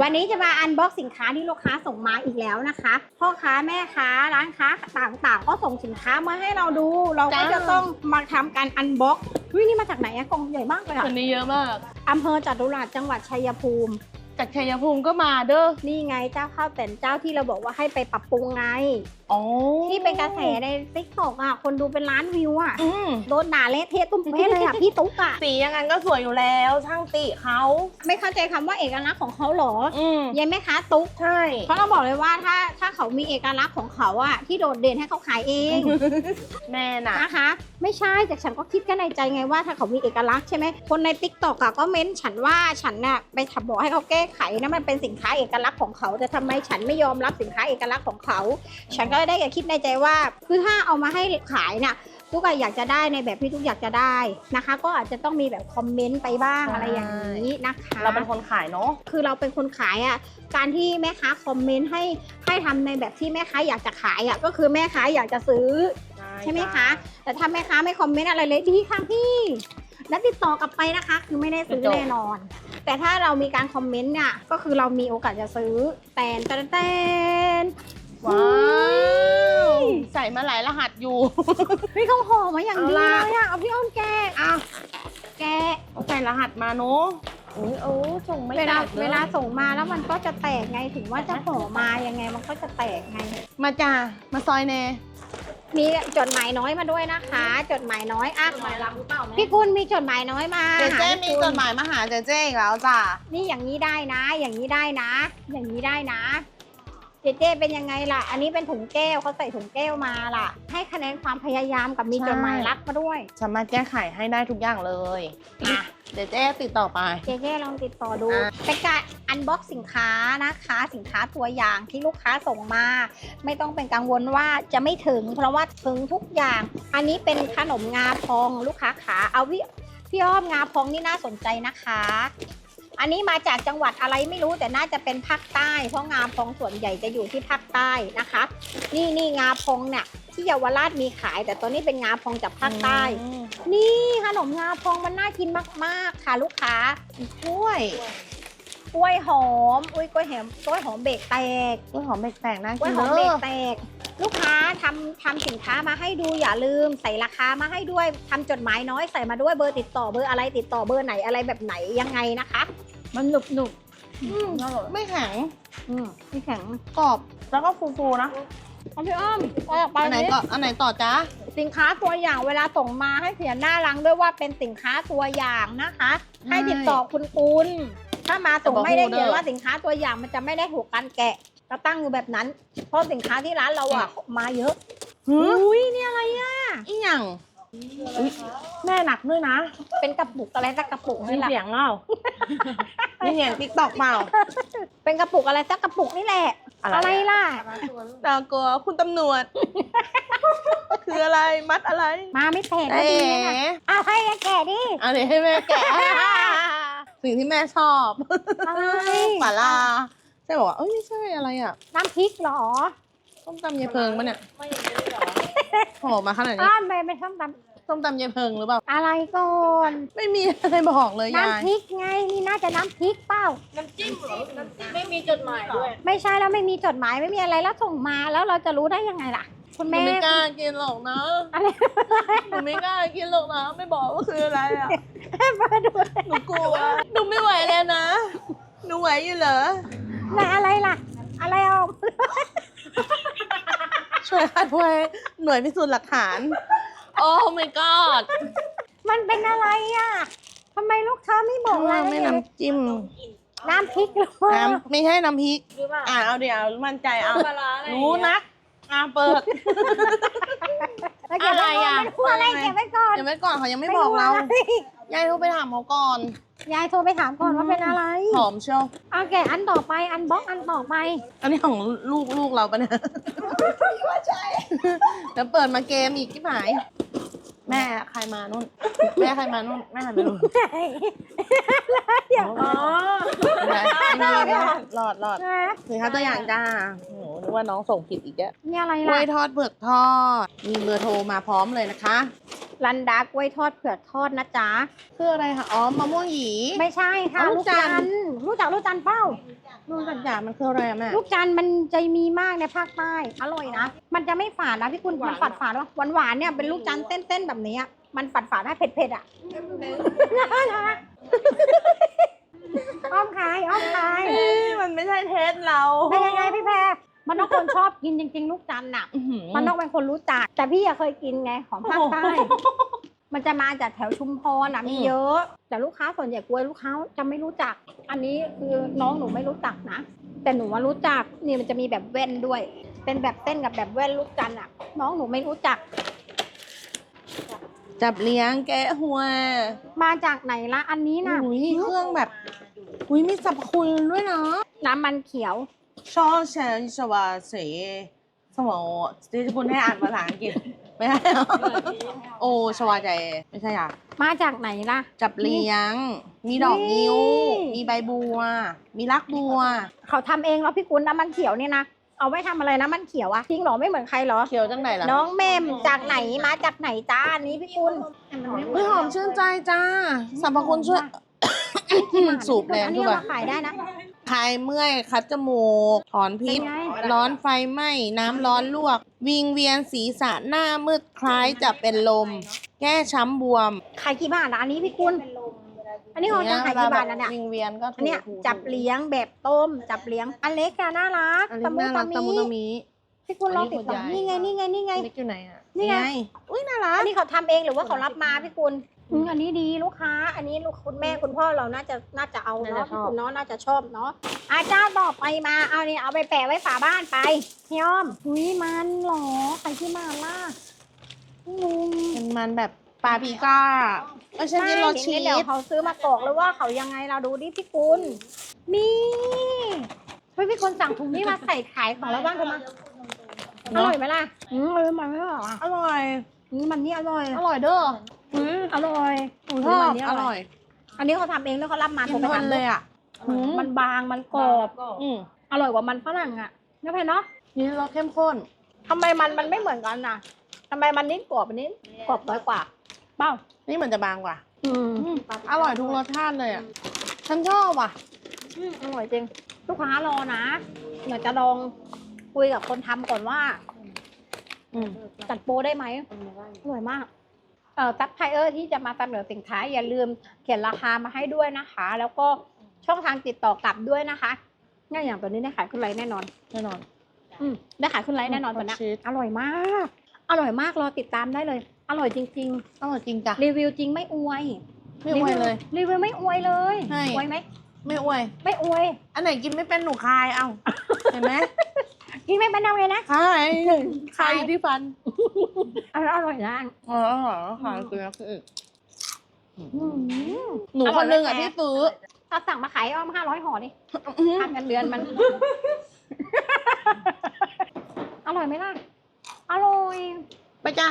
วันนี้จะมาอันบ็อกสินค้าที่ลูกค้าส่งมาอีกแล้วนะคะ พ่อค้าแม่ค้าร้านค้าต่างๆ ก็ส่งสินค้ามาให้เราดู เราก็จ้าจะต้องมาทำการอันบ็อกวินี่มาจากไหนอะกล่องใหญ่มากเลยอะคนนี้เยอะมากอำเภอจตุรัสจังหวัดชัยภูมิ จากชัยภูมิก็มาเด้อนี่ไงเจ้าข้าวแต่นเจ้าที่เราบอกว่าให้ไปปรับปรุงไง อ๋อที่เป็นกระแสในติ๊กต็อกอะคนดูเป็นล้านวิวอะอืมโดนด่าเละเทะตุ้มเป๊ะเลยอะพี่ตุ๊กอะสีอยังงั้นก็สวยอยู่แล้ว ช่างติเขาไม่เข้าใจคำว่าเอกลักษณ์ของเขาเหรออืมยังไหมคะตุ๊ก ใช่ เพราะเราบอกเลยว่าถ้าถ้าเขามีเอกลักษณ์ของเขาอะที่โดดเด่นให้เขาขายเอง แม่น่ะ นะคะ ไม่ใช่แต่ฉันก็คิดกันในใจไงว่าถ้าเขามีเอกลักษณ์ใช่ไหมคนในติ๊กต็อกอะก็เม้นฉันว่าฉันน่ะไปทำบอกให้เขาแก้ไขนะมันเป็นสินค้าเอกลักษณ์ของเขาแต่ทำไมฉันไม่ยอมรับสินค้าเอกลักษณ์ของเขา ฉันก็ได้แต่คิดในใจว่าคือถ้าเอามาให้ขายน่ะทุกอะอยากจะได้ในแบบที่ทุกอยากจะได้นะคะ ก็อาจจะต้องมีแบบคอมเมนต์ไปบ้างใช่ อะไรอย่างนี้นะคะ เราเป็นคนขายเนาะ คือเราเป็นคนขายอะการที่แม่ค้าคอมเมนต์ให้ให้ทำในแบบที่แม่ค้าอยากจะขายอะก็คือแม่ค้าอยากจะซื้อ ใช่ไหมคะ แต่ถ้าแม่ค้าไม่คอมเมนต์อะไรเลยดีค่ะพี่ แล้วติดต่อกลับไปนะคะ คือไม่ได้ซื้อจบ แน่นอน แต่ถ้าเรามีการคอมเมนต์เนี่ยก็คือเรามีโอกาสจะซื้อ แต่นแต่นแต่นว้าวอุ้ยใส่ มาหลายรหัสอยู่ พี่เขาห่อมาอย่างดีเอาเลล่ะยอะเอาพี่อ้อมแกะอ้าวแกะเอาใส่รหัสมาเนาะอุ้ยโอ้ส่งไม่เวลาแตกยเวลาส่งมาแล้วมันก็จะแตกไงถึงว่าจะห่อมายังไงมันก็จะแตกไง มาจ้ามาซอยเนมีจดหมายน้อยมาด้วยนะคะ จดหมายน้อยอะพี่กุลมีจดหมายน้อยมาเจเจหามีพี่กุลจดหมายมาหาเจเจอีกแล้วจ้านี่อย่างนี้ได้นะ อย่างนี้ได้นะ อย่างนี้ได้นะ เจเจเป็นยังไงล่ะ อันนี้เป็นถุงแก้วเขาใส่ถุงแก้วมาล่ะ ให้คะแนนความพยายามกับมีจดหมายรักมาด้วย สามารถแก้ไขให้ได้ทุกอย่างเลยอะเจเจติดต่อไป เจเจลองติดต่อดูอะเป็นการอันบ็อกสินค้านะคะ สินค้าตัวอย่างที่ลูกค้าส่งมา ไม่ต้องเป็นกังวลว่าจะไม่ถึง เพราะว่าถึงทุกอย่าง อันนี้เป็นขนมงาพองลูกค้าขาเอาพี่พี่อ้อมงาพองนี่น่าสนใจนะคะ อันนี้มาจากจังหวัดอะไรไม่รู้แต่น่าจะเป็นภาคใต้ เพราะงาพองส่วนใหญ่จะอยู่ที่ภาคใต้นะคะ นี่นี่งาพองเนี่ยที่เยาวราชมีขาย แต่ตัวนี้เป็นงาพองจากภาคใต้อืมนี่ขนมงาพองมันน่ากินมาก ๆ ค่ะลูกค้ากล้วยกล้วยหอมอุ้ยกล้วยหอมกล้วยหอมเบรกแตกกล้วยหอมเบรกแตกน่ากล้วยกินหอมเด้เบรอกแตก ลูกค้าทำทำสินค้ามาให้ดูอย่าลืมใส่ราคามาให้ด้วยทำจดหมายน้อยใส่มาด้วยเบอร์ติดต่อเบอร์อะไรติดต่อเบอร์ไหนอะไรแบบไหนยังไงนะคะ มันหนุบหนุบอืมไม่แข็งอืมพี่แข็งกรอบแล้วก็ฟูๆนะเอาพี่อ้อมเอาออกไปอันไหนนี้ต่ออันไหนต่อจ้าสินค้าตัวอย่างเวลาส่งมาให้เขียนหน้ารังด้วยว่าเป็นสินค้าตัวอย่างนะคะ ให้ติดต่อคุณกุลถ้ามาส่งไม่ได้เขียนว่าสินค้าตัวอย่างมันจะไม่ได้ถูกการแกะก็ตั้งอยู่แบบนั้น เพราะสินค้าที่ร้านเราอะมาเยอะหืออุ้ยนี่อะไรอะอีหยังอุ๊ยแม่หนักด้วยนะ เป็นกระปุกอะไรสักกระปุกมีนี่แหละเสียงเปล่า มีเสียงติ๊กตอกเปล่าเป็นกระปุกอะไรสักกระปุกนี่แหละ อะไรอะไรล่ะ ตากลัวคุณตำรวจ คืออะไรมัดอะไรมาไม่แพงก็เอ๋ดีนะอ้าวให้แกะดิอันนี้ให้แม่แกะสิ่งที่แม่ชอบอะไรปลาลาใช่บอกว่าเอ้ยไม่ใช่อะไรอะน้ำพริกเหรอส้มตำยายเพิงปะเนี่ยโหมาขนาดนี้อ้าวไม่ไม่ชอบต ส้มตำยายเพิงหรือเปล่าำอะไรก่อนไม่มีอะไรบอกเลยยายน้ำพริกไงนี่น่าจะน้ำพริกเปล่า น้ำจิ้มเหรอน้ำจิ้มไม่มีจดหมายด้วยไม่ใช่แล้วไม่มีจดหมายไม่มีอะไรแล้วส่งมาแล้วเราจะรู้ได้ยังไงล่ะ คุณหนูแม่ไม่กล้ากินหรอกนะอะไรหนูไม่กล้ากินหรอกนะ ไม่บอกว่าคืออะไรอะมาดูหนูกลัวหนูไม่ไหวแล้วนะหนูไหวอยู่เหรอไหนอะไรล่ะ อะไรเอาช่วยค่ะด้วยหน่วยพิสูจน์หลักฐาน โอ้ my god มันเป็นอะไรอะทำไมลูกค้าไม่บอข้ากงราล่ายงละไม่เอียดน้ำจิ้ม น้ำพริกหรือเปล่าน้ำไม่ใช่น้ำพริก หรือเปล่าอ่าเอาเดี๋ยวมั่นใจเอาปลาร้าอะไรรู้นักอ่าเปิด แล้วเก็บไว้ก่อนอะไรอะ ไม่รู้อะไรเก็บไว้ก่อนเดี๋ยวไว้ก่อนเขายังไม่บอกเรายายโทรไปถามเขาก่อน ยายโทรไปถามก่อนว่าเป็นอะไรหอมเชียวโอเคอันต่อไปอันบล็อกอันต่อไป อันนี้ของลูกลูกเราปะเนี่ยแล้วเปิดมาเกมอีกที่หายแม่ใครมานู่น แม่ใครมานู่นแม่หันไปดูเดี๋ยวอ๋อไม่ไม่ไม่หลอดหลอดนะสินค้าตัวอย่างจ้าโอ้โหนึกว่าน้องส่งผิดอีกแล้วนี่อะไรกล้ล่ะวยทอดเผือกทอด มีเบอร์โทรมาพร้อมเลยนะคะ ลันดากล้วยทอดเผือกทอดนะจ๊ะ คืออะไรคะอ๋อมะม่วงหยี ไม่ใช่ค่ะอ๋อลูลูกกจัจันนทร์รู้จักลูกจันทร์เป้าลูกจันทร์มันคืออะไรอะแม่ ลูกจันทร์มันจะมีมากในภาคใต้ อร่อยนะ มันจะไม่ฝาดนะพี่คุณ มันฝาดฝาดวะหวานหวานๆเนี่ยเป็นลูกจันทร์เส้นๆแบบนี้อะมันฝาดฝาดๆนะเผ็ดเผ็ดๆอะอ้อมขายอ้อมขายเอ้ยมันไม่ใช่เทสเราเป็นยังไงพี่แพร มันต้องคนชอบกินจริง ๆ ลูกจันทร์น่ะอื้อหือมันต้องเป็นคนรู้จัก แต่พี่อะเคยกินไงของภาคใต้ มันจะมาจากแถวชุมพรนะมีอืมเยอะ แต่ลูกค้าส่วนใหญ่กลัวลูกค้าจะไม่รู้จัก อันนี้คือน้องหนูไม่รู้จักนะ แต่หนูว่ารู้จักนี่มันจะมีแบบแว่นด้วย เป็นแบบเต้นกับแบบแว่นลูกจันทร์อะ น้องหนูไม่รู้จัก จับเลี้ยงแกะหัวมาจากไหนละอันนี้นะอุ้ยเครื่องแบบ อุ้ยมีสรรพคุณด้วยนะน้ำมันเขียว ชอแชนสวาเสสมองที่คุณให้อ่านภาษาอังกฤษ ไม่ได้เหรอโอ้ชวาใจ ไม่ใช่อะ มาจากไหนล่ะ จับเลี้ยง มีดอกนิ้วนี่มีใบบัว มีรักบัว เขาทำเองเหรอพี่คุณน้ำมันเขียวเนี่ยนะ เอาไว้ทำอะไรน้ำมันเขียวอะจริงเหรอไม่เหมือนใครเหรอ เขียวจังไหนล่ะน้องเมมจากไหนมาจากไหนจ้าอันนี้พี่คุณอุ้ยหอมชื่นใจจ้าสรรพคุณช่วย สูบแรงอันด้นี้วย เอามาขายได้นะ คลายเมื่อยคัดจมูก ถอนพิษเป็นไงร้อนไฟไหม้ น้ำร้อนลวก วิงเวียนศีรษะหน้ามืดคล้ายจะเป็นลม แก้ช้ำบวมขายกี่บาทนะอันนี้พี่คุณ อันนี้ของจะขายกี่บาทนะเนี่ย วิงเวียนก็อันเนี้ยถูกๆจับเลี้ยงแบบต้ม จับเลี้ยง อันเล็กอะน่ารักอันนี้น่ารักตะมุตะมีพี่คุณลองติดต่ออันนี้นี่ไงคุณยายนี่ไงนี่ไง เล็กอยู่ไหนอะนี่ไง อุ้ยน่ารัก อันนี้เขาทำเองหรือว่าเขารับมาพี่คุณ อืมอันนี้ดีลูกค้า อันนี้ลูกคุณแม่คุณพ่อเราน่าจะน่าจะเอาน่าเนาะจะชอบพี่คุณเนาะน่าจะชอบเนาะอาจ้ารย์ต่อไปมาเอาเนี่ยเอาไปแปะไว้ฝาบ้านไปพี่อ้อมอุ้ยมันเหรอใครที่มาล่ะงงเป็นมันแบบปลาปีก้าไม่ใช่ที่รสชีไม่เดี๋ยวสเขาซื้อมากรอกหรือว่าเขายังไงเราดูดิพี่คุณนี่เฮ้ยพี่คุณสั่งถุงนี้มาใส่ขายของเราบ้างถูกไหมอเนอะร่อยไหมล่ะอืมเออมันไม่หรอกอะอร่อยอืมมันนี่อร่อย อร่อยเด้อ อืมอร่อยหนูชอบมันนี่อร่อย อันนี้เขาทำเองแล้วเขารับมากิโทรนไปทนทำเลยอะอืมมันบางมันกรอบอืมอร่อยกว่ามันฝรั่งอะนะเพนเนาะนี่รสเข้มข้นทำไมมันมันไม่เหมือนกันน่ะทำไมมันนิ่กรอบอันนี้กรอบน้อยกว่า เปล่า นี่เหมือนจะบางกว่า อืมอืมอร่อยทุกรสชาติเลยอะฉันชอบอะอืมอร่อยจริง ลูกค้ารอนะเดี๋ยวจะลองคุยกับคนทำก่อนว่าอืมจัดโปรได้ไหมอร่อยมากเอ่อ ซัพพลายเออร์ที่จะมาเสนอสินค้า อย่าลืมเขียนราคามาให้ด้วยนะคะ แล้วก็ช่องทางติดต่อกลับด้วยนะคะเนี่ยอย่างตัวนี้ได้ขายขึ้นไลน์แน่นอน แน่นอน อืมได้ขายขึ้นไลน์แน่นอนอืมตัวเนี้ยชีสอร่อยมาก อร่อยมากรอติดตามได้เลย อร่อยจริงอร่อยจริงจ้ะ ๆ รีวิวจริงไม่อวย ไม่อวยเลยรีวิวไม่อวยเลยใช่ อวยไหมไม่อวย ไม่อวย อันไหนกินไม่เป็นหนูคายเอ้าเห็นไหม กินไม่เป็นเอาไงนะคายคายอยู่ที่ฟันอร่อยนะอ๋ออร่อยคายคือคืออืมหนูอร่คอยนนึงไหมอะแกที่ซื้อถ้าสั่งมาขายอ้อมห้าร้อยห่อดิอื้อหือค่าเงินเดือนมัน อร่อยไหมล่ะ อร่อย ไปจ้า